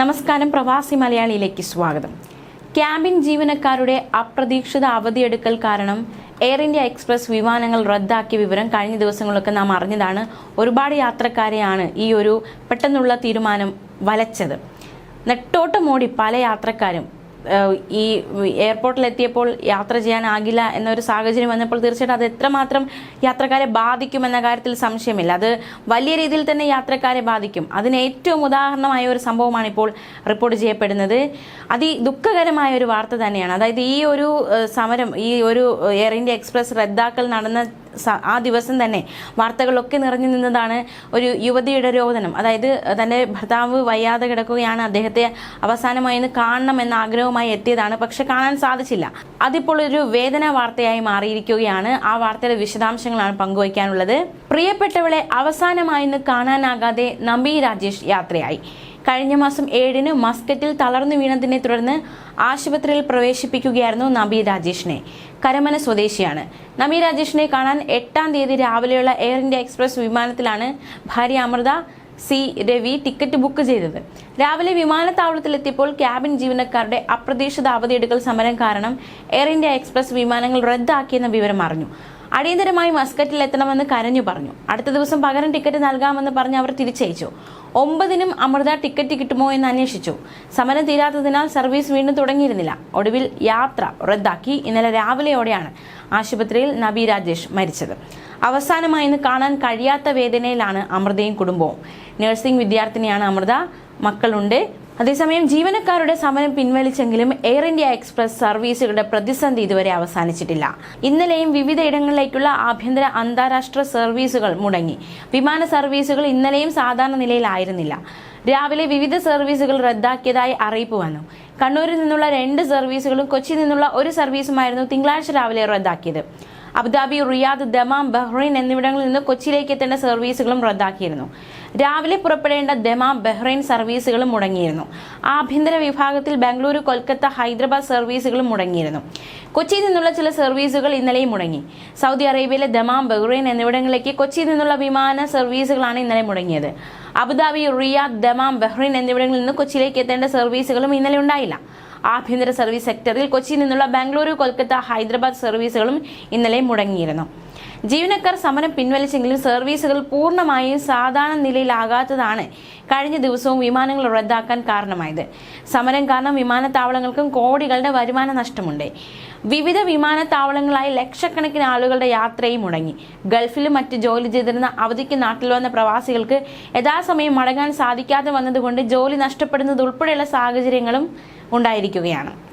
നമസ്കാരം പ്രവാസി മലയാളിയിലേക്ക് സ്വാഗതം. ക്യാബിൻ ജീവനക്കാരുടെ അപ്രതീക്ഷിത അവധിയെടുക്കൽ കാരണം എയർ ഇന്ത്യ എക്സ്പ്രസ് വിമാനങ്ങൾ റദ്ദാക്കിയ വിവരം കഴിഞ്ഞ ദിവസങ്ങളൊക്കെ നാം അറിഞ്ഞതാണ്. ഒരുപാട് യാത്രക്കാരെയാണ് ഈ ഒരു പെട്ടെന്നുള്ള തീരുമാനം വലച്ചത്. നെട്ടോട്ടമോടി പല യാത്രക്കാരും ഈ എയർപോർട്ടിൽ എത്തിയപ്പോൾ യാത്ര ചെയ്യാനാകില്ല എന്നൊരു സാഹചര്യം വന്നപ്പോൾ തീർച്ചയായിട്ടും അത് എത്രമാത്രം യാത്രക്കാരെ ബാധിക്കുമെന്ന കാര്യത്തിൽ സംശയമില്ല. അത് വലിയ രീതിയിൽ തന്നെ യാത്രക്കാരെ ബാധിക്കും. അതിന് ഏറ്റവും ഉദാഹരണമായ ഒരു സംഭവമാണ് ഇപ്പോൾ റിപ്പോർട്ട് ചെയ്യപ്പെടുന്നത്. അതി ദുഃഖകരമായ ഒരു വാർത്ത തന്നെയാണ്. അതായത് ഈ ഒരു സമരം ഈ ഒരു എയർ ഇന്ത്യ എക്സ്പ്രസ് റദ്ദാക്കൽ നടന്ന ആ ദിവസം തന്നെ വാർത്തകളൊക്കെ നിറഞ്ഞു നിന്നതാണ് ഒരു യുവതിയുടെ രോദനം. അതായത് തന്റെ ഭർത്താവ് വയ്യാതെ കിടക്കുകയാണ് അദ്ദേഹത്തെ അവസാനമായി ഒന്ന് കാണണം എന്ന ആഗ്രഹവുമായി എത്തിയതാണ്. പക്ഷെ കാണാൻ സാധിച്ചില്ല. അതിപ്പോൾ ഒരു വേദന വാർത്തയായി മാറിയിരിക്കുകയാണ്. ആ വാർത്തയുടെ വിശദാംശങ്ങളാണ് പങ്കുവയ്ക്കാനുള്ളത്. പ്രിയപ്പെട്ടവളെ അവസാനമായി കാണാനാകാതെ നമ്പി രാജേഷ് യാത്രയായി. കഴിഞ്ഞ മാസം ഏഴിന് മസ്കറ്റിൽ തളർന്നു വീണതിനെ തുടർന്ന് ആശുപത്രിയിൽ പ്രവേശിപ്പിക്കുകയായിരുന്നു നബി രാജേഷിനെ. കരമന സ്വദേശിയാണ്. നബി രാജേഷിനെ കാണാൻ എട്ടാം തീയതി രാവിലെയുള്ള എയർ ഇന്ത്യ എക്സ്പ്രസ് വിമാനത്തിലാണ് ഭാര്യ Amrutha C Ravi ticket book ചെയ്തത്. രാവിലെ വിമാനത്താവളത്തിലെത്തിയപ്പോൾ ക്യാബിൻ ജീവനക്കാരുടെ അപ്രതീക്ഷിത അവധിയെടുക്കൽ സമരം കാരണം എയർ ഇന്ത്യ എക്സ്പ്രസ് വിമാനങ്ങൾ റദ്ദാക്കിയെന്ന വിവരം അറിഞ്ഞു. അടിയന്തരമായി മസ്കറ്റിൽ എത്തണമെന്ന് കരഞ്ഞു പറഞ്ഞു. അടുത്ത ദിവസം പകരം ടിക്കറ്റ് നൽകാമെന്ന് പറഞ്ഞ് അവർ തിരിച്ചയച്ചു. ഒമ്പതിനും അമൃത ടിക്കറ്റ് കിട്ടുമോ എന്ന് അന്വേഷിച്ചു. സമരം തീരാത്തതിനാൽ സർവീസ് വീണ്ടും തുടങ്ങിയിരുന്നില്ല. ഒടുവിൽ യാത്ര റദ്ദാക്കി. ഇന്നലെ രാവിലെയോടെയാണ് ആശുപത്രിയിൽ നബി രാജേഷ് മരിച്ചത്. അവസാനമായി ഇന്ന് കാണാൻ കഴിയാത്ത വേദനയിലാണ് അമൃതയും കുടുംബവും. നഴ്സിംഗ് വിദ്യാർത്ഥിനിയാണ് അമൃത. മക്കളുണ്ട്. അതേസമയം ജീവനക്കാരുടെ സമരം പിൻവലിച്ചെങ്കിലും എയർ ഇന്ത്യ എക്സ്പ്രസ് സർവീസുകളുടെ പ്രതിസന്ധി ഇതുവരെ അവസാനിച്ചിട്ടില്ല. ഇന്നലെയും വിവിധ ഇടങ്ങളിലേക്കുള്ള ആഭ്യന്തര അന്താരാഷ്ട്ര സർവീസുകൾ മുടങ്ങി. വിമാന സർവീസുകൾ ഇന്നലെയും സാധാരണ നിലയിലായിരുന്നില്ല. രാവിലെ വിവിധ സർവീസുകൾ റദ്ദാക്കിയതായി അറിയിപ്പ് വന്നു. കണ്ണൂരിൽ നിന്നുള്ള രണ്ട് സർവീസുകളും കൊച്ചിയിൽ നിന്നുള്ള ഒരു സർവീസുമായിരുന്നു തിങ്കളാഴ്ച രാവിലെ റദ്ദാക്കിയത്. അബുദാബി റിയാദ് ദമാം ബഹ്റൈൻ എന്നിവിടങ്ങളിൽ നിന്ന് കൊച്ചിയിലേക്ക് എത്തേണ്ട സർവീസുകളും റദ്ദാക്കിയിരുന്നു. രാവിലെ പുറപ്പെടേണ്ട ദമാം ബഹ്റൈൻ സർവീസുകളും മുടങ്ങിയിരുന്നു. ആഭ്യന്തര വിഭാഗത്തിൽ ബാംഗ്ലൂരു കൊൽക്കത്ത ഹൈദരാബാദ് സർവീസുകളും മുടങ്ങിയിരുന്നു. കൊച്ചിയിൽ നിന്നുള്ള ചില സർവീസുകൾ ഇന്നലെയും മുടങ്ങി. സൗദി അറേബ്യയിലെ ദമാം ബഹ്റൈൻ എന്നിവിടങ്ങളിലേക്ക് കൊച്ചിയിൽ നിന്നുള്ള വിമാന സർവീസുകളാണ് ഇന്നലെ മുടങ്ങിയത്. Abu Dhabi Riyadh Dammam Bahrain എന്നിവിടങ്ങളിൽ നിന്ന് കൊച്ചിയിലേക്ക് എത്തേണ്ട സർവീസുകളും ഇന്നലെ ഉണ്ടായില്ല. ആഭ്യന്തര സർവീസ് സെക്ടറിൽ കൊച്ചിയിൽ നിന്നുള്ള ബാംഗ്ലൂരു കൊൽക്കത്ത ഹൈദരാബാദ് സർവീസുകളും ഇന്നലെ മുടങ്ങിയിരുന്നു. ജീവനക്കാർ സമരം പിൻവലിച്ചെങ്കിലും സർവീസുകൾ പൂർണമായും സാധാരണ നിലയിലാകാത്തതാണ് കഴിഞ്ഞ ദിവസവും വിമാനങ്ങൾ റദ്ദാക്കാൻ കാരണമായത്. സമരം കാരണം വിമാനത്താവളങ്ങൾക്കും കോടികളുടെ വരുമാന നഷ്ടമുണ്ട്. വിവിധ വിമാനത്താവളങ്ങളായി ലക്ഷക്കണക്കിന് ആളുകളുടെ യാത്രയും മുടങ്ങി. ഗൾഫിലും മറ്റ് ജോലി ചെയ്തിരുന്ന അവധിക്ക് നാട്ടിൽ വന്ന പ്രവാസികൾക്ക് യഥാസമയം മടങ്ങാൻ സാധിക്കാതെ വന്നതുകൊണ്ട് ജോലി നഷ്ടപ്പെടുന്നത് ഉൾപ്പെടെയുള്ള സാഹചര്യങ്ങളും ഉണ്ടായിരിക്കുകയാണ്.